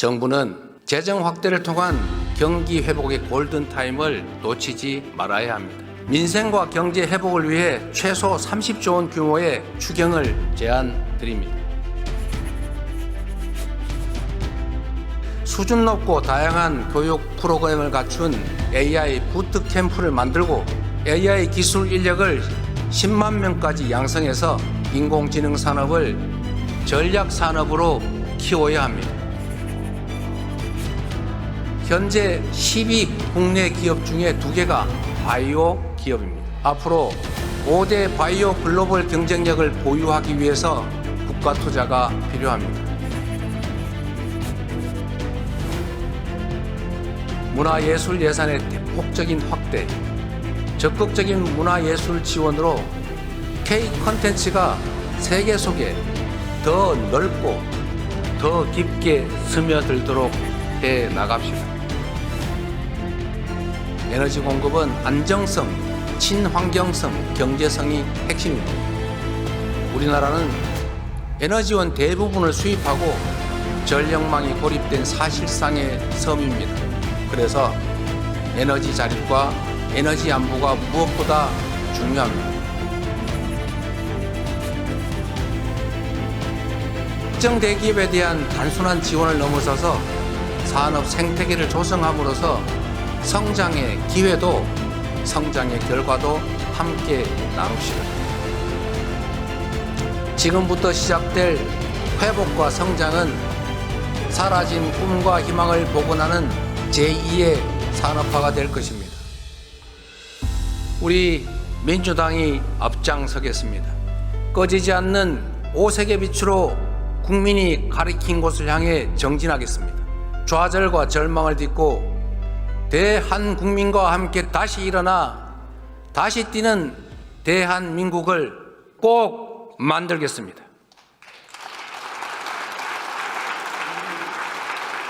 정부는 재정 확대를 통한 경기 회복의 골든타임을 놓치지 말아야 합니다. 민생과 경제 회복을 위해 최소 30조 원 규모의 추경을 제안드립니다. 수준 높고 다양한 교육 프로그램을 갖춘 AI 부트 캠프를 만들고 AI 기술 인력을 10만 명까지 양성해서 인공지능 산업을 전략 산업으로 키워야 합니다. 현재 12 국내 기업 중에 두 개가 바이오 기업입니다. 앞으로 5대 바이오 글로벌 경쟁력을 보유하기 위해서 국가 투자가 필요합니다. 문화예술 예산의 대폭적인 확대, 적극적인 문화예술 지원으로 K 컨텐츠가 세계 속에 더 넓고 더 깊게 스며들도록 해 나갑시다. 에너지 공급은 안정성, 친환경성, 경제성이 핵심입니다. 우리나라는 에너지원 대부분을 수입하고 전력망이 고립된 사실상의 섬입니다. 그래서 에너지 자립과 에너지 안보가 무엇보다 중요합니다. 특정 대기업에 대한 단순한 지원을 넘어서서 산업 생태계를 조성함으로써 성장의 기회도 성장의 결과도 함께 나눕시다. 지금부터 시작될 회복과 성장은 사라진 꿈과 희망을 복원하는 제2의 산업화가 될 것입니다. 우리 민주당이 앞장서겠습니다. 꺼지지 않는 오색의 빛으로 국민이 가리킨 곳을 향해 정진하겠습니다. 좌절과 절망을 딛고 대한국민과 함께 다시 일어나 다시 뛰는 대한민국을 꼭 만들겠습니다.